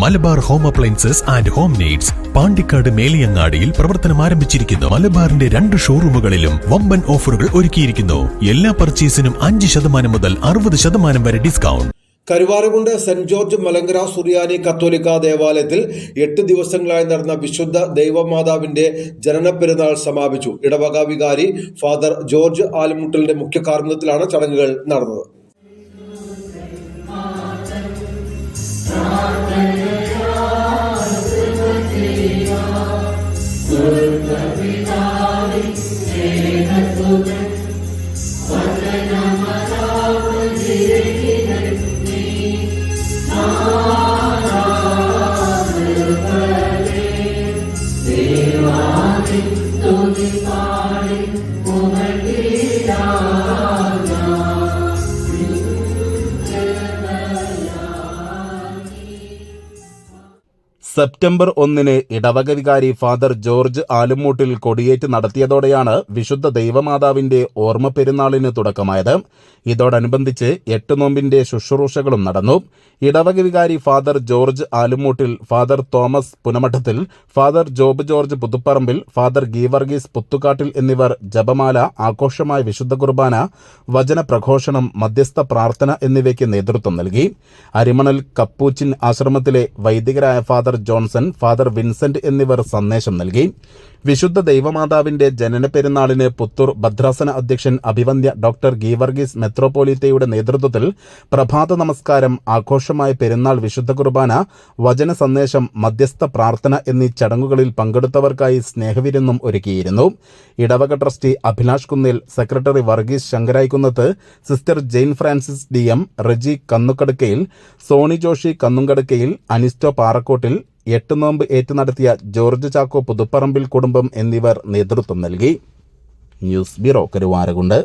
Malabar home appliances and home needs Pandikkad മേലിയങ്ങാടിയിൽ പ്രവർത്തനം ആരംഭിച്ചിരിക്കുന്നു. മലബാറിന്റെ രണ്ട് ഷോറൂമുകളിലും വമ്പൻ ഓഫറുകൾ ഒരുക്കിയിരിക്കുന്നു. എല്ലാ പർച്ചേസിനും അഞ്ച് ശതമാനം മുതൽ അറുപത് ശതമാനം വരെ discount. Karuvarakundu saint George Malankara സുറിയാനി കത്തോലിക്ക ദേവാലയത്തിൽ എട്ട് ദിവസങ്ങളായി നടന്ന വിശുദ്ധ ദൈവമാതാവിന്റെ ജനനപ്പെരുന്നാൾ സമാപിച്ചു. ഇടവക വികാരി ഫാദർ ജോർജ് ആലുമുട്ടലിന്റെ മുഖ്യ കാർമ്മികത്തിലാണ് ചടങ്ങുകൾ നടന്നത്. Don't be far. സെപ്റ്റംബർ ഒന്നിന് ഇടവക വികാരി ഫാദർ ജോർജ് ആലുമൂട്ടിൽ കൊടിയേറ്റ് നടത്തിയതോടെയാണ് വിശുദ്ധ ദൈവമാതാവിന്റെ ഓർമ്മ പെരുന്നാളിന് തുടക്കമായത്. ഇതോടനുബന്ധിച്ച് എട്ട് നോമ്പിന്റെ ശുശ്രൂഷകളും നടന്നു. ഇടവക വികാരി father George Alumoottil father Thomas Punamadathil father Job George Puthuparambil father Geevarghese Puthukattil എന്നിവർ ജപമാല ആഘോഷമായ വിശുദ്ധ കുർബാന വചന പ്രഘോഷണം മധ്യസ്ഥ പ്രാർത്ഥന എന്നിവയ്ക്ക് നേതൃത്വം നൽകി. അരിമണൽ കപ്പൂച്ചിൻ ആശ്രമത്തിലെ വൈദികരായ ഫാദർ ജോൺസൺ ഫാദർ വിൻസെന്റ് എന്നിവർ സന്ദേശം നൽകി. വിശുദ്ധ ദൈവമാതാവിന്റെ ജനന പെരുന്നാളിന് പുത്തൂർ ഭദ്രാസന അധ്യക്ഷൻ അഭിവന്ദ്യ ഡോക്ടർ ഗീവർഗീസ് മെത്രോപോലിത്തയുടെ നേതൃത്വത്തിൽ പ്രഭാത നമസ്കാരം ആഘോഷമായ പെരുന്നാൾ വിശുദ്ധ കുർബാന വചന സന്ദേശം മധ്യസ്ഥ പ്രാർത്ഥന എന്നീ ചടങ്ങുകളിൽ പങ്കെടുത്തവർക്കായി സ്നേഹവിരുന്നും ഒരുക്കിയിരുന്നു. ഇടവക trustee Abhilash Kunnil secretary Varghese Shankarayikkunnath sister Jane Francis D M Reji Kannukkadukkayil Sony Joshy Kannunkadukkayil Anisto Parakottil എട്ട് നോമ്പ് ഏറ്റു നടത്തിയ ജോർജ് ചാക്കോ പുതുപ്പറമ്പിൽ കുടുംബം എന്നിവർ നേതൃത്വം നൽകി. News bureau Karuvarakundu.